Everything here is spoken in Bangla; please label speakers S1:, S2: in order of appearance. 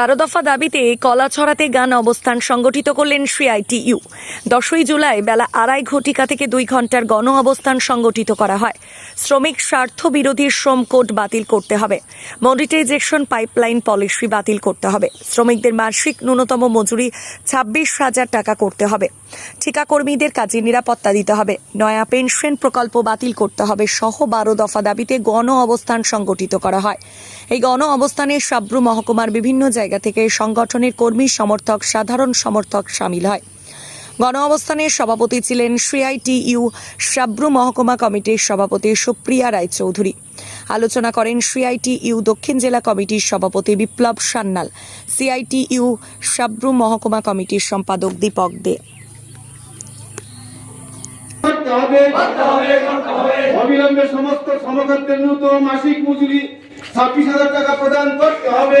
S1: বারো দফা দাবিতে কলাছড়াতে গান অবস্থান সংগঠিত করলেন সিআইটিইউ। দশই জুলাই বেলা আড়াই ঘটিকা থেকে দুই ঘণ্টার গণ অবস্থান সংগঠিত করা হয়। শ্রমিক স্বার্থ বিরোধী শ্রম কোড বাতিল করতে হবে। মনিটাইজেশন পাইপলাইন পলিসি বাতিল করতে হবে। শ্রমিকদের মাসিক ন্যূনতম মজুরি ছাব্বিশ হাজার টাকা করতে হবে। ঠিকাকর্মীদের কাজে নিরাপত্তা দিতে হবে। নয়া পেনশন প্রকল্প বাতিল করতে হবে সহ বারো দফা দাবিতে গণ অবস্থান সংগঠিত করা হয়। এই গণ অবস্থানে সাব্রু মহকুমার বিভিন্ন জায়গা থেকে সংগঠনের কর্মী, সমর্থক, সাধারণ সমর্থক সামিল হয়। গণ অবস্থানের সভাপতি ছিলেন সিআইটিইউ সাব্রু মহকুমা কমিটির সভাপতি সুপ্রিয়া রায়চৌধুরী। আলোচনা করেন সিআইটিইউ দক্ষিণ জেলা কমিটির সভাপতি বিপ্লব সান্যাল, সিআইটিইউ সাব্রু মহকুমা কমিটির সম্পাদক দীপক দে।
S2: অবিলম্বে সমস্ত মাসিক মজুরি ছাব্বিশ টাকা প্রদান করতে হবে।